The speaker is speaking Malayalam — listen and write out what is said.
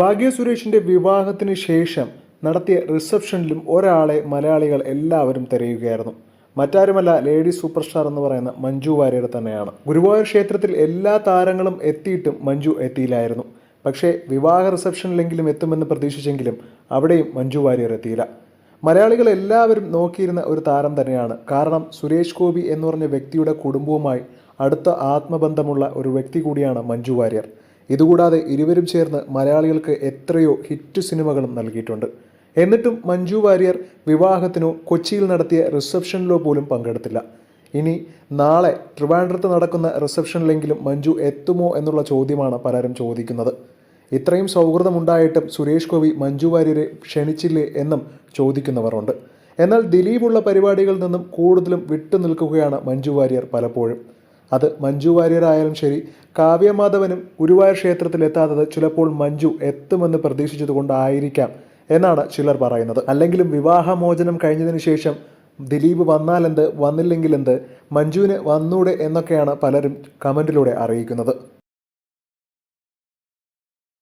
ഭാഗ്യ സുരേഷിന്റെ വിവാഹത്തിന് ശേഷം നടത്തിയ റിസപ്ഷനിലും ഒരാളെ മലയാളികൾ എല്ലാവരും തിരയുകയായിരുന്നു. മറ്റാരുമല്ല ലേഡി സൂപ്പർ സ്റ്റാർ എന്ന് പറയുന്ന മഞ്ജു വാര്യർ തന്നെയാണ്. ഗുരുവായൂർ ക്ഷേത്രത്തിൽ എല്ലാ താരങ്ങളും എത്തിയിട്ടും മഞ്ജു എത്തിയില്ലായിരുന്നു. പക്ഷേ വിവാഹ റിസപ്ഷനിലെങ്കിലും എത്തുമെന്ന് പ്രതീക്ഷിച്ചെങ്കിലും അവിടെയും മഞ്ജു വാര്യർ എത്തിയില്ല. മലയാളികൾ എല്ലാവരും നോക്കിയിരുന്ന ഒരു താരം തന്നെയാണ്. കാരണം സുരേഷ് ഗോപി എന്ന് പറഞ്ഞ വ്യക്തിയുടെ കുടുംബവുമായി അടുത്ത ആത്മബന്ധമുള്ള ഒരു വ്യക്തി കൂടിയാണ് മഞ്ജു വാര്യർ. ഇതുകൂടാതെ ഇരുവരും ചേർന്ന് മലയാളികൾക്ക് എത്രയോ ഹിറ്റ് സിനിമകളും നൽകിയിട്ടുണ്ട്. എന്നിട്ടും മഞ്ജു വാര്യർ വിവാഹത്തിനോ കൊച്ചിയിൽ നടത്തിയ റിസപ്ഷനിലോ പോലും പങ്കെടുത്തില്ല. ഇനി നാളെ ട്രിവാൻഡ്രത്ത് നടക്കുന്ന റിസപ്ഷനിലെങ്കിലും മഞ്ജു എത്തുമോ എന്നുള്ള ചോദ്യമാണ് പലരും ചോദിക്കുന്നത്. ഇത്രയും സൗഹൃദമുണ്ടായിട്ടും സുരേഷ് ഗോപി മഞ്ജു വാര്യരെ ക്ഷണിച്ചില്ലേ എന്നും ചോദിക്കുന്നവരുണ്ട്. എന്നാൽ ദിലീപുള്ള പരിപാടികളിൽ നിന്നും കൂടുതലും വിട്ടു നിൽക്കുകയാണ് മഞ്ജു വാര്യർ പലപ്പോഴും. അത് മഞ്ജു വാര്യരായാലും ശരി കാവ്യമാധവനും ഗുരുവായൂർ ക്ഷേത്രത്തിൽ എത്താത്തത് ചിലപ്പോൾ മഞ്ജു എത്തുമെന്ന് പ്രതീക്ഷിച്ചതുകൊണ്ടായിരിക്കാം എന്നാണ് ചിലർ പറയുന്നത്. അല്ലെങ്കിലും വിവാഹമോചനം കഴിഞ്ഞതിന് ശേഷം ദിലീപ് വന്നാലെന്ത് വന്നില്ലെങ്കിലെന്ത് മഞ്ജുവിന് വന്നൂടെ എന്നൊക്കെയാണ് പലരും കമന്റിലൂടെ അറിയിക്കുന്നത്.